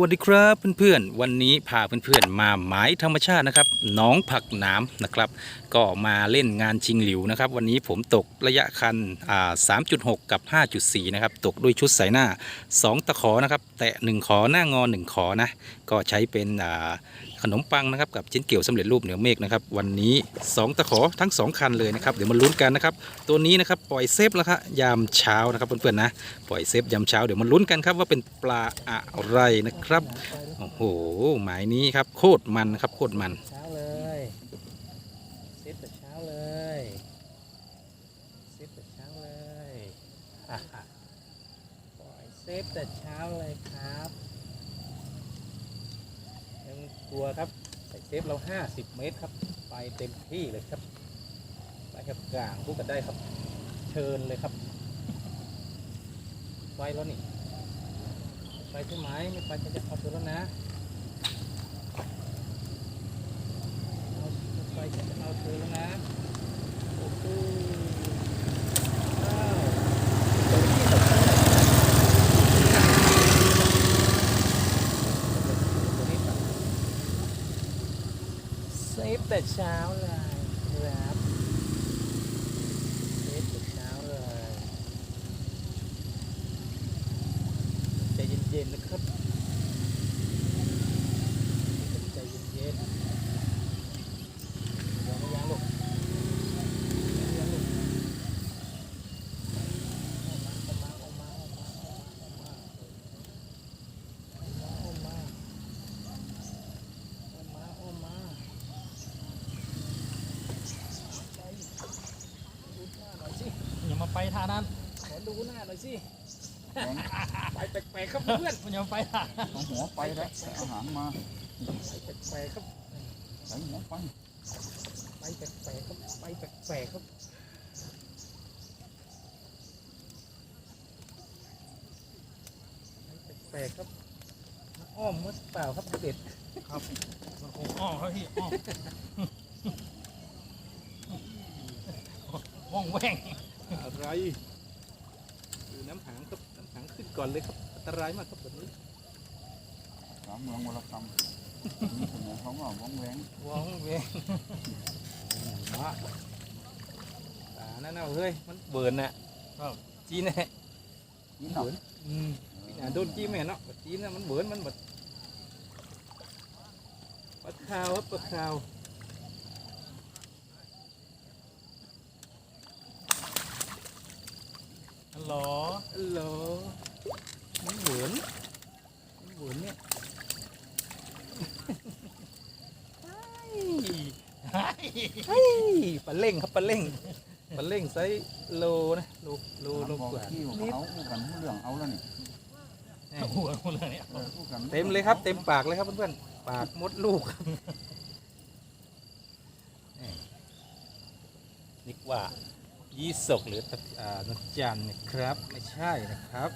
วัสดีครับเพื่อนๆ วันนี้พาเพื่อนๆ มาหมายธรรมชาตินะครับน้องผักหน้ำนะครับ ก็มาเล่นงานชิงหลิวนะครับ วันนี้ผมตกระยะคันอ่า3.6 กับ 5.4 นะครับ ตกด้วยชุดสายหน้า 2 ตะขอนะครับ แตะ 1 ขอหน้างอ 1 ขอนะ ก็ใช้เป็นอ่าขนมปังนะครับกับชิ้นเกี่ยวสำเร็จรูปเหนือเมฆนะครับวันนี้ 2 ตะขอทั้ง 2 คันเลยนะครับเดี๋ยวมาลุ้นกันนะครับตัวนี้นะครับปล่อยเซฟแล้วครับยามเช้านะครับเพื่อนๆนะปล่อยเซฟยามเช้าเดี๋ยวมาลุ้นกันครับว่าเป็นปลาอะไรนะครับครับ โอ้โห หมายนี้ครับโคตรมันครับโคตรมัน เช้าเลยเซฟแต่เช้าเลยเซฟแต่เช้าเลยฮ่าฮ่าปล่อยเซฟแต่เช้าเลยครับยังกลัวครับใส่เซฟเรา50เมตรครับ ไปเต็มที่เลยครับ ไปครับกลางพูดกันได้ครับ เชิญเลยครับไปแล้วนี่ ไปใช่ไหมไม่ไปจะจะเอาตัวแล้วนะเอาไปจะเอาเธอแล้วนะโอ้โหว้าวตัวนี้สำคัญเลยตัวนี้แบบเซฟแต่เช้าเลยครับเซฟแต่เช้าเลยใจ เย็นๆนะครับใจเย็นๆยังไม่ยังลูกยังไม่ยังลูกออกมาออกมาออกมาออกมาออกมาออกมาออกมาออกมาออกมาไปดูหน้าหน่อยสิอย่ามาไปท่านั้นขอดูหน้าหน่อยสิ ไปแปลกๆครับเพื่อนมันอย่ามไปท่าเอาหัวไปแล้วใส่อาหารมาไปแปลกๆครับใส่หัวไปไปแปลกๆครับไปแปลกๆครับไปแปลกๆครับอ้อมมืดเปล่าครับเด็ดครับมันคงอ้อมเขาที่อ้อมว่องแว่งอะไรดูน้ำหางครับ หางขึ้นก่อนเลยครับอันตรายมากครับแบบนี้สามเมืองวรกรรมมีสมองเขาก็ว่องแหวงว้องเวงมาตานั่นเอาเฮ้ยมันเบิร์นน่ะจีนแน่นี่หนักอืมพี่น่าโดนจี้แม่เนาะแบบจีนน่ะมันเบิร์นมันแบบปลาขาวครับปลาขาวฮัลโหล ฮัลโหลมันเหมือนมันเหมือนเนี่ย เฮ้ยปลาเล่งครับปลาเล่งปลาเล่งไซส์โลนะโลโลโลบอกกว่าที่ว่าเขาพูดกันเรื่องเอาแล้วนี่หัวหมดเลยเนี่ยเออพูดกันเต็มเลยครับ เต็มปากเลยครับเพื่อนๆปากมดลูกครับนึกว่ายี่สกหรือตะอ่านกจันนะครับ ไม่ใช่นะครับ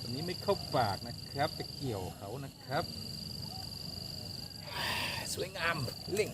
ตัวนี้ไม่เข้าปากนะครับไปเกี่ยวเขานะครับ สวยงามเล่ง